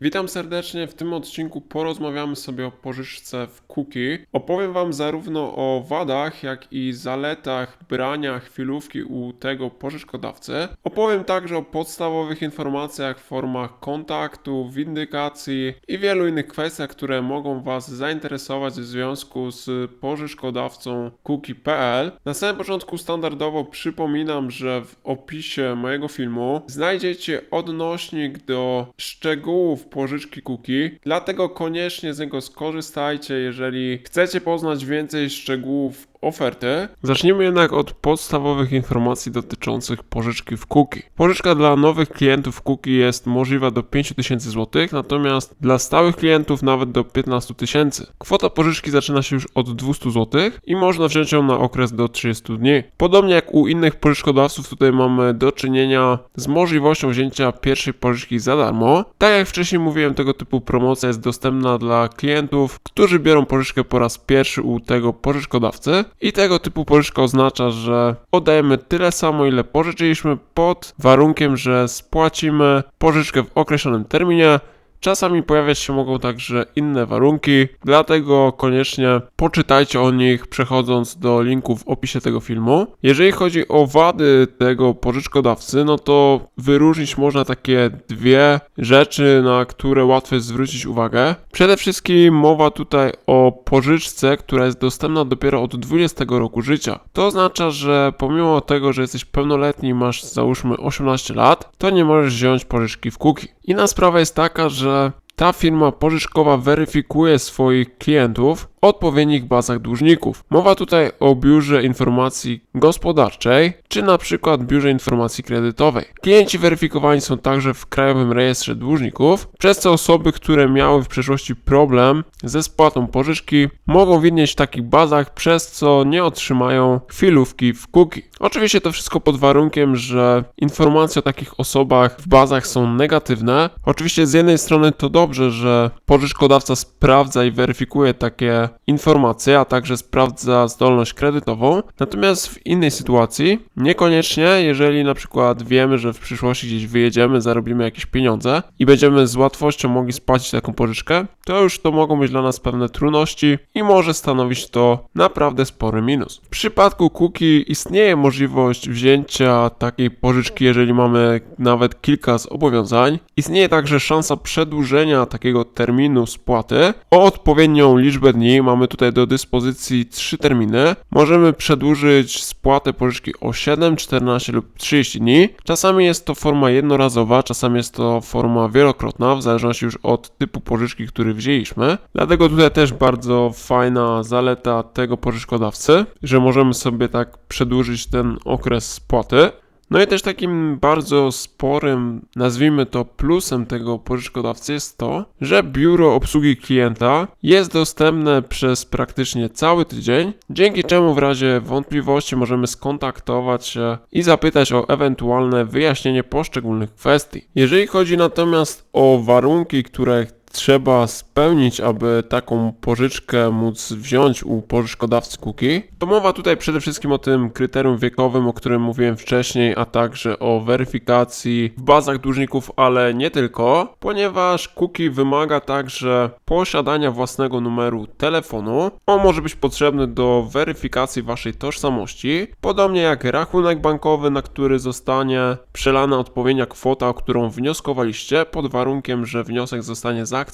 Witam serdecznie. W tym odcinku porozmawiamy sobie o pożyczce w Cookie. Opowiem Wam zarówno o wadach, jak i zaletach brania chwilówki u tego pożyczkodawcy. Opowiem także o podstawowych informacjach formach kontaktu, windykacji i wielu innych kwestiach, które mogą Was zainteresować w związku z pożyczkodawcą Cookie.pl. Na samym początku standardowo przypominam, że w opisie mojego filmu znajdziecie odnośnik do szczegółów pożyczki Cookie, dlatego koniecznie z niego skorzystajcie, jeżeli chcecie poznać więcej szczegółów Zacznijmy jednak od podstawowych informacji dotyczących pożyczki w Cookie. Pożyczka dla nowych klientów Cookie jest możliwa do 5000 zł, natomiast dla stałych klientów nawet do 15 tysięcy. Kwota pożyczki zaczyna się już od 200 zł i można wziąć ją na okres do 30 dni. Podobnie jak u innych pożyczkodawców, tutaj mamy do czynienia z możliwością wzięcia pierwszej pożyczki za darmo. Tak jak wcześniej mówiłem, tego typu promocja jest dostępna dla klientów, którzy biorą pożyczkę po raz pierwszy u tego pożyczkodawcy. I tego typu pożyczka oznacza, że oddajemy tyle samo, ile pożyczyliśmy, pod warunkiem, że spłacimy pożyczkę w określonym terminie. Czasami pojawiać się mogą także inne warunki, dlatego koniecznie poczytajcie o nich przechodząc do linku w opisie tego filmu. Jeżeli chodzi o wady tego pożyczkodawcy, no to wyróżnić można takie dwie rzeczy, na które łatwo jest zwrócić uwagę. Przede wszystkim mowa tutaj o pożyczce, która jest dostępna dopiero od 20 roku życia. To oznacza, że pomimo tego, że jesteś pełnoletni i masz załóżmy 18 lat, to nie możesz wziąć pożyczki w cookie. Inna sprawa jest taka, że ta firma pożyczkowa weryfikuje swoich klientów odpowiednich bazach dłużników. Mowa tutaj o biurze informacji gospodarczej, czy na przykład biurze informacji kredytowej. Klienci weryfikowani są także w Krajowym Rejestrze Dłużników, przez co osoby, które miały w przeszłości problem ze spłatą pożyczki, mogą widnieć w takich bazach, przez co nie otrzymają chwilówki w cookie. Oczywiście to wszystko pod warunkiem, że informacje o takich osobach w bazach są negatywne. Oczywiście z jednej strony to dobrze, że pożyczkodawca sprawdza i weryfikuje takie informacje, a także sprawdza zdolność kredytową. Natomiast w innej sytuacji, niekoniecznie, jeżeli na przykład wiemy, że w przyszłości gdzieś wyjedziemy, zarobimy jakieś pieniądze i będziemy z łatwością mogli spłacić taką pożyczkę, to już to mogą być dla nas pewne trudności i może stanowić to naprawdę spory minus. W przypadku cookie istnieje możliwość wzięcia takiej pożyczki, jeżeli mamy nawet kilka zobowiązań. Istnieje także szansa przedłużenia takiego terminu spłaty o odpowiednią liczbę dni. Mamy tutaj do dyspozycji 3 terminy. Możemy przedłużyć spłatę pożyczki o 7, 14 lub 30 dni. Czasami jest to forma jednorazowa, czasami jest to forma wielokrotna, w zależności już od typu pożyczki, który wzięliśmy. Dlatego tutaj też bardzo fajna zaleta tego pożyczkodawcy, że możemy sobie tak przedłużyć ten okres spłaty. No i też takim bardzo sporym, nazwijmy to plusem tego pożyczkodawcy jest to, że biuro obsługi klienta jest dostępne przez praktycznie cały tydzień, dzięki czemu w razie wątpliwości możemy skontaktować się i zapytać o ewentualne wyjaśnienie poszczególnych kwestii. Jeżeli chodzi natomiast o warunki, które trzeba spełnić, aby taką pożyczkę móc wziąć u pożyczkodawcy cookie. To mowa tutaj przede wszystkim o tym kryterium wiekowym, o którym mówiłem wcześniej, a także o weryfikacji w bazach dłużników, ale nie tylko, ponieważ cookie wymaga także posiadania własnego numeru telefonu. On może być potrzebny do weryfikacji waszej tożsamości, podobnie jak rachunek bankowy, na który zostanie przelana odpowiednia kwota, o którą wnioskowaliście, pod warunkiem, że wniosek zostanie zaakceptowany.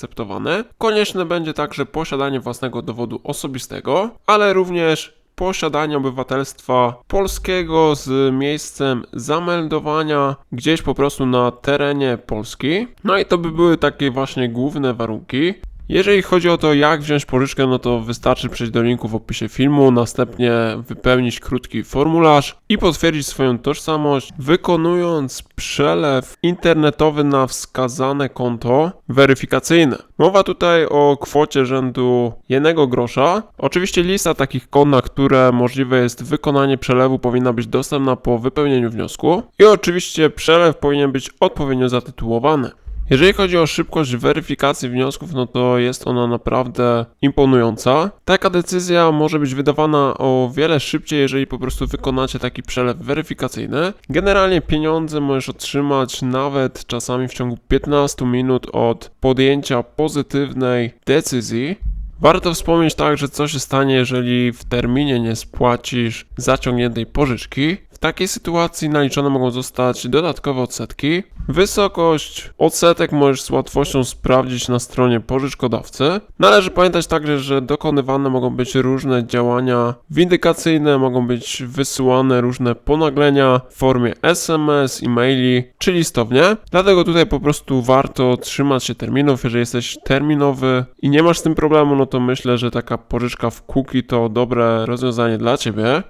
Konieczne będzie także posiadanie własnego dowodu osobistego, ale również posiadanie obywatelstwa polskiego z miejscem zameldowania gdzieś po prostu na terenie Polski. No i to by były takie właśnie główne warunki. Jeżeli chodzi o to, jak wziąć pożyczkę, no to wystarczy przejść do linku w opisie filmu, następnie wypełnić krótki formularz i potwierdzić swoją tożsamość, wykonując przelew internetowy na wskazane konto weryfikacyjne. Mowa tutaj o kwocie rzędu 1 grosza. Oczywiście lista takich kont, na które możliwe jest wykonanie przelewu, powinna być dostępna po wypełnieniu wniosku. I oczywiście przelew powinien być odpowiednio zatytułowany. Jeżeli chodzi o szybkość weryfikacji wniosków, no to jest ona naprawdę imponująca. Taka decyzja może być wydawana o wiele szybciej, jeżeli po prostu wykonacie taki przelew weryfikacyjny. Generalnie pieniądze możesz otrzymać nawet czasami w ciągu 15 minut od podjęcia pozytywnej decyzji. Warto wspomnieć także, co się stanie, jeżeli w terminie nie spłacisz zaciągniętej pożyczki. Takiej sytuacji naliczone mogą zostać dodatkowe odsetki. Wysokość odsetek możesz z łatwością sprawdzić na stronie pożyczkodawcy. Należy pamiętać także, że dokonywane mogą być różne działania windykacyjne, mogą być wysyłane różne ponaglenia w formie SMS, e-maili czy listownie. Dlatego tutaj po prostu warto trzymać się terminów. Jeżeli jesteś terminowy i nie masz z tym problemu, no to myślę, że taka pożyczka w cookie to dobre rozwiązanie dla Ciebie.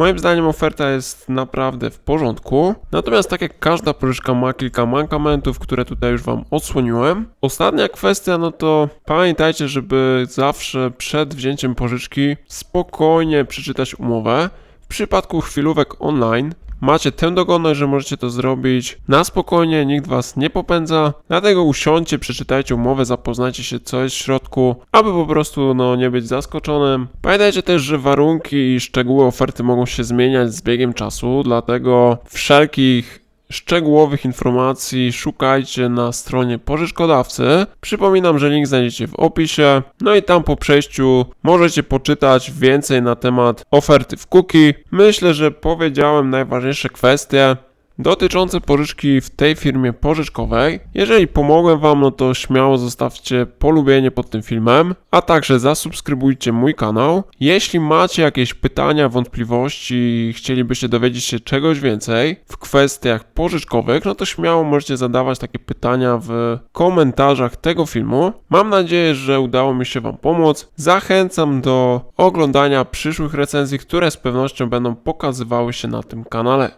Moim zdaniem oferta jest naprawdę w porządku. Natomiast tak jak każda pożyczka ma kilka mankamentów, które tutaj już Wam odsłoniłem. Ostatnia kwestia, no to pamiętajcie, żeby zawsze przed wzięciem pożyczki spokojnie przeczytać umowę. W przypadku chwilówek online macie tę dogodność, że możecie to zrobić na spokojnie, nikt was nie popędza, dlatego usiądźcie, przeczytajcie umowę, zapoznajcie się co jest w środku, aby po prostu no, nie być zaskoczonym. Pamiętajcie też, że warunki i szczegóły oferty mogą się zmieniać z biegiem czasu, dlatego wszelkich szczegółowych informacji szukajcie na stronie pożyczkodawcy. Przypominam, że link znajdziecie w opisie. No i tam po przejściu możecie poczytać więcej na temat oferty w cookie. Myślę, że powiedziałem najważniejsze kwestie dotyczące pożyczki w tej firmie pożyczkowej. Jeżeli pomogłem Wam, no to śmiało zostawcie polubienie pod tym filmem, a także zasubskrybujcie mój kanał. Jeśli macie jakieś pytania, wątpliwości i chcielibyście dowiedzieć się czegoś więcej w kwestiach pożyczkowych, no to śmiało możecie zadawać takie pytania w komentarzach tego filmu. Mam nadzieję, że udało mi się Wam pomóc. Zachęcam do oglądania przyszłych recenzji, które z pewnością będą pokazywały się na tym kanale.